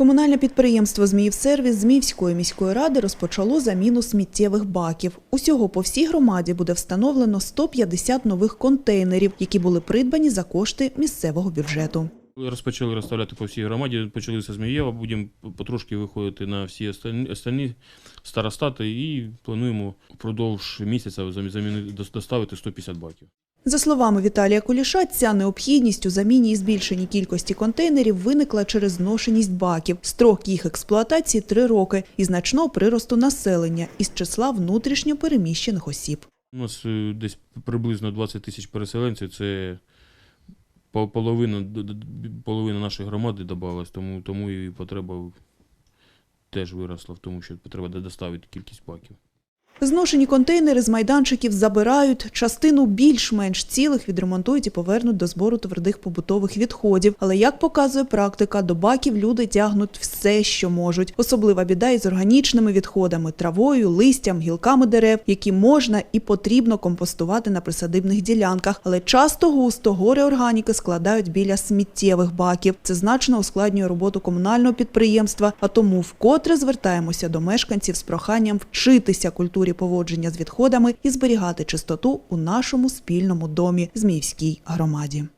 Комунальне підприємство «Зміївсервіс» Зміївської міської ради розпочало заміну сміттєвих баків. Усього по всій громаді буде встановлено 150 нових контейнерів, які були придбані за кошти місцевого бюджету. Розпочали розставляти по всій громаді, почалися Змієва, будемо потрошки виходити на всі остальні старостати і плануємо впродовж місяця доставити 150 баків. За словами Віталія Куліша, ця необхідність у заміні і збільшенні кількості контейнерів виникла через зношеність баків. Строк їх експлуатації – три роки і значного приросту населення із числа внутрішньо переміщених осіб. У нас е, десь приблизно 20 тисяч переселенців, це по- половина, половина нашої громади додавалась, тому, тому і потреба теж виросла в тому, що треба доставити кількість баків. Зношені контейнери з майданчиків забирають, частину більш-менш цілих відремонтують і повернуть до збору твердих побутових відходів. Але, як показує практика, до баків люди тягнуть все, що можуть. Особлива біда із органічними відходами – травою, листям, гілками дерев, які можна і потрібно компостувати на присадибних ділянках. Але часто густо гори органіки складають біля сміттєвих баків. Це значно ускладнює роботу комунального підприємства, а тому вкотре звертаємося до мешканців з проханням вчитися культурі поводження з відходами і зберігати чистоту у нашому спільному домі Зміївській громаді.